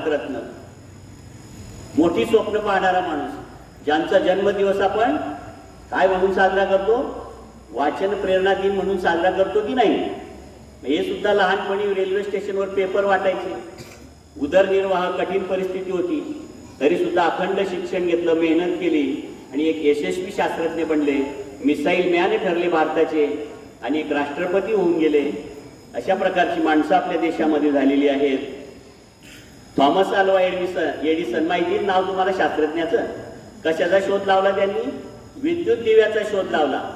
भारतरत्न. मोठी स्वप्न पाहणारा माणूस ज्यांचा जन्मदिवस आपण काय म्हणून साजरा करतो? वाचन प्रेरणा दिन म्हणून साजरा करतो की नाही? हे सुद्धा लहानपणी रेल्वे स्टेशनवर पेपर वाटायचे. उदरनिर्वाह कठीण परिस्थिती होती. तरी सुद्धा अखंड शिक्षण घेतलं मेहनत केली आणि एक यशस्वी शास्त्रज्ञ बनले. मिसाईल मॅन ठरले भारताचे आणि एक राष्ट्रपती होऊन गेले. अशा प्रकारची माणसं आपल्या देशामध्ये झालेली आहेत. थॉमस अल्वा एडिसन एडिसन माहिती नाव तुम्हाला शास्त्रज्ञाचं? कशाचा शोध लावला त्यांनी? विद्युत दिव्याचा शोध लावला.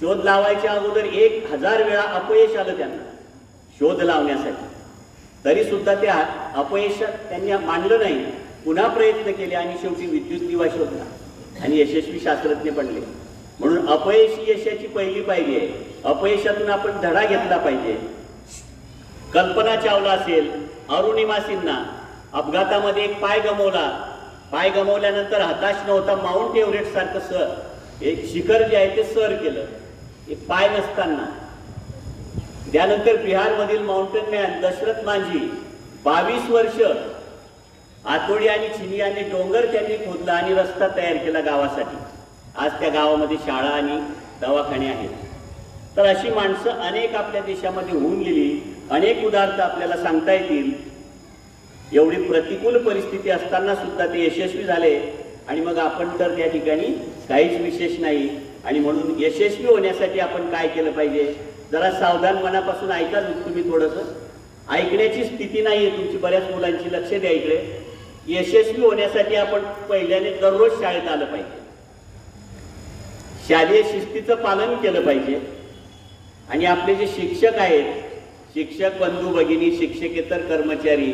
शोध लावायच्या अगोदर एक हजार वेळा अपयश आलं त्यांना शोध लावण्यासाठी. तरी सुद्धा त्या अपयश त्यांनी मानलं नाही. पुन्हा प्रयत्न केले आणि शेवटी विद्युत दिवा शोधला. आणि यशस्वी शास्त्रज्ञ बनले. म्हणून अपयश ही यशाची पहिली पायरी आहे. अपयशातून आपण धडा घेतला पाहिजे. कल्पना चावला असेल अरुणिमा सिन्हा अपघातामध्ये एक पाय गमवला. पाय गमवल्यानंतर हताश नव्हता माउंट एव्हरेस्ट सारखं सर. एक शिखर जे आहे ते सर केलं. एक पाय नसताना. त्यानंतर बिहारमधील माउंटेन मॅन दशरथ मांझी बावीस वर्ष आतोडी आणि चिनियाने डोंगर त्यांनी खोदला आणि रस्ता तयार केला गावासाठी. आज त्या गावामध्ये शाळा आणि दवाखाने आहेत. तर अशी माणसं अनेक आपल्या देशामध्ये होऊन गेली. अनेक उदाहरणं आपल्याला सांगता येतील. एवढी प्रतिकूल परिस्थिती असताना सुद्धा ते यशस्वी झाले. आणि मग आपण तर त्या ठिकाणी काहीच विशेष नाही. आणि म्हणून यशस्वी होण्यासाठी आपण काय केलं पाहिजे? जरा सावधान मनापासून ऐका तुम्ही थोडंसं. ऐकण्याची स्थिती नाही आहे तुमची. बऱ्याच मुलांची लक्ष द्या इकडे. यशस्वी होण्यासाठी आपण पहिल्याने दररोज शाळेत आलं पाहिजे. शालेय शिस्तीचं पालन केलं पाहिजे. आणि आपले जे शिक्षक आहेत शिक्षक बंधू भगिनी शिक्षकेतर कर्मचारी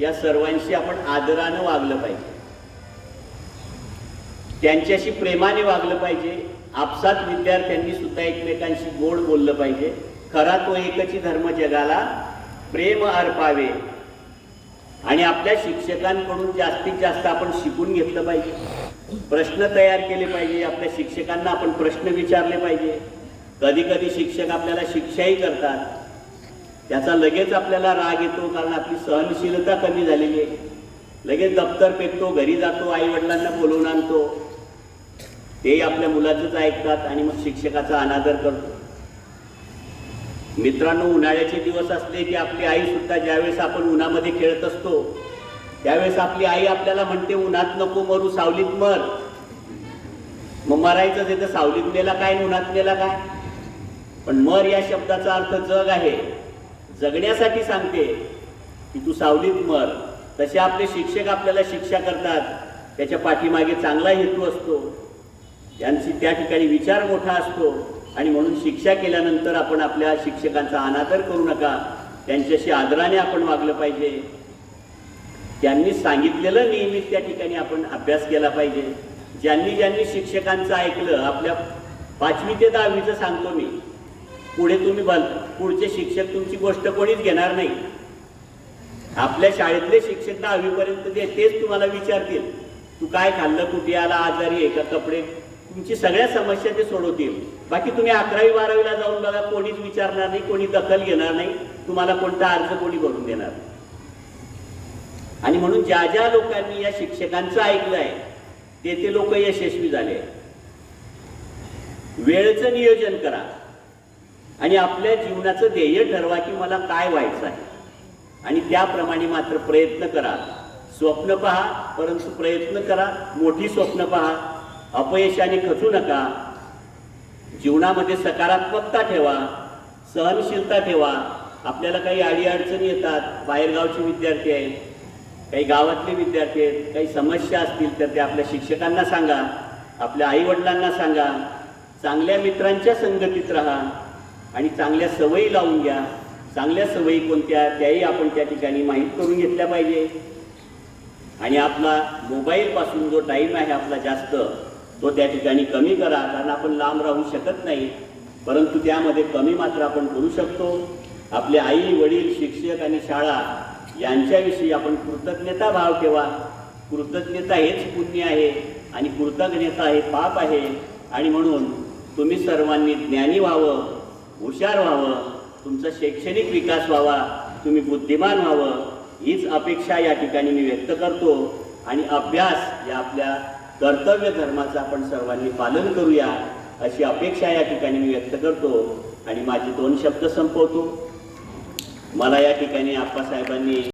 या सर्वांशी आपण आदरानं वागलं पाहिजे. त्यांच्याशी प्रेमाने वागलं पाहिजे. आपसात विद्यार्थ्यांनी सुद्धा एकमेकांशी गोड बोललं पाहिजे. खरा तो एकची धर्म जगाला प्रेम अर्पावे. आणि आपल्या शिक्षकांकडून जास्तीत जास्त आपण शिकून घेतलं पाहिजे. प्रश्न तयार केले पाहिजे. आपल्या शिक्षकांना आपण प्रश्न विचारले पाहिजे. कधी कधी शिक्षक आपल्याला शिक्षाही करतात. त्याचा लगेच आपल्याला राग येतो कारण आपली सहनशीलता कमी झालेली आहे. लगेच दप्तर फेकतो घरी जातो आई वडिलांना बोलवून आणतो. तेही आपल्या मुलाचंच ऐकतात आणि मग शिक्षकाचा अनादर करतो. मित्रांनो उन्हाळ्याचे दिवस असले की आपली आई सुद्धा ज्यावेळेस आपण उन्हामध्ये खेळत असतो त्यावेळेस आपली आई आपल्याला म्हणते उन्हात नको मरू सावलीत मर. मग मरायचं आहे तर सावलीत नेला काय उन्हात नेला काय? पण मर या शब्दाचा अर्थ जग आहे. जगण्यासाठी सांगते की तू सावलीत मर. तसे आपले शिक्षक आपल्याला शिक्षा करतात. त्याच्या पाठीमागे चांगला हेतू असतो. त्यांची त्या ठिकाणी विचार मोठा असतो. आणि म्हणून शिक्षा केल्यानंतर आपण आपल्या शिक्षकांचा अनादर करू नका. त्यांच्याशी आदराने आपण वागलं पाहिजे. त्यांनी सांगितलेलं नियमित त्या ठिकाणी आपण अभ्यास केला पाहिजे. ज्यांनी ज्यांनी शिक्षकांचं ऐकलं आपल्या पाचवी ते दहावीचं सांगतो मी. पुढे तुम्ही बल पुढचे शिक्षक तुमची गोष्ट कोणीच घेणार नाही. आपल्या शाळेतले शिक्षक दहावीपर्यंत ते तेच तुम्हाला विचारतील तू काय खाल्लं? कुठे आला? आजारी आहे का कपडे? तुमची सगळ्या समस्या ते सोडवतील. बाकी तुम्ही अकरावी बारावीला जाऊन बघा कोणीच विचारणार नाही कोणी दखल घेणार नाही तुम्हाला कोणता अर्ज कोणी भरून देणार? नाही. आणि म्हणून ज्या ज्या लोकांनी या शिक्षकांचं ऐकलंय ते ते लोक यशस्वी झाले. वेळेचं नियोजन करा. आणि आपल्या जीवनाचं ध्येय ठरवा की मला काय व्हायचं आहे. आणि त्याप्रमाणे मात्र प्रयत्न करा. स्वप्न पहा परंतु प्रयत्न करा. मोठी स्वप्न पहा. अपयशाने खचू नका. जीवनामध्ये सकारात्मकता ठेवा. सहनशीलता ठेवा. आपल्याला काही अडीअडचणी येतात. बाहेरगावचे विद्यार्थी आहेत काही गावातले विद्यार्थी आहेत काही समस्या असतील तर ते आपल्या शिक्षकांना सांगा आपल्या आईवडिलांना सांगा. चांगल्या मित्रांच्या संगतीत राहा. आणि चांगल्या सवयी लावून घ्या. चांगल्या सवयी कोणत्या त्याही आपण त्या ठिकाणी माहीत करून घेतल्या पाहिजे. आणि आपला मोबाईलपासून जो टाईम आहे आपला जास्त तो त्या ठिकाणी कमी करा. कारण आपण लांब राहू शकत नाही. परंतु त्यामध्ये कमी मात्र आपण करू शकतो. आपले आई वडील शिक्षक आणि शाळा यांच्याविषयी आपण कृतज्ञता भाव ठेवा. कृतज्ञता हेच पुण्य आहे. आणि कृतज्ञता हे पाप आहे. आणि म्हणून तुम्ही सर्वांनी ज्ञानी व्हावं. हुशार व्हावं तुमचा शैक्षणिक विकास व्हावा तुम्ही बुद्धिमान व्हावं हीच अपेक्षा या ठिकाणी मी व्यक्त करतो. आणि अभ्यास या आपल्या कर्तव्य धर्माचं आपण सर्वांनी पालन करूया अशी अपेक्षा या ठिकाणी मी व्यक्त करतो. आणि माझे दोन शब्द संपवतो. मला या ठिकाणी आप्पासाहेबांनी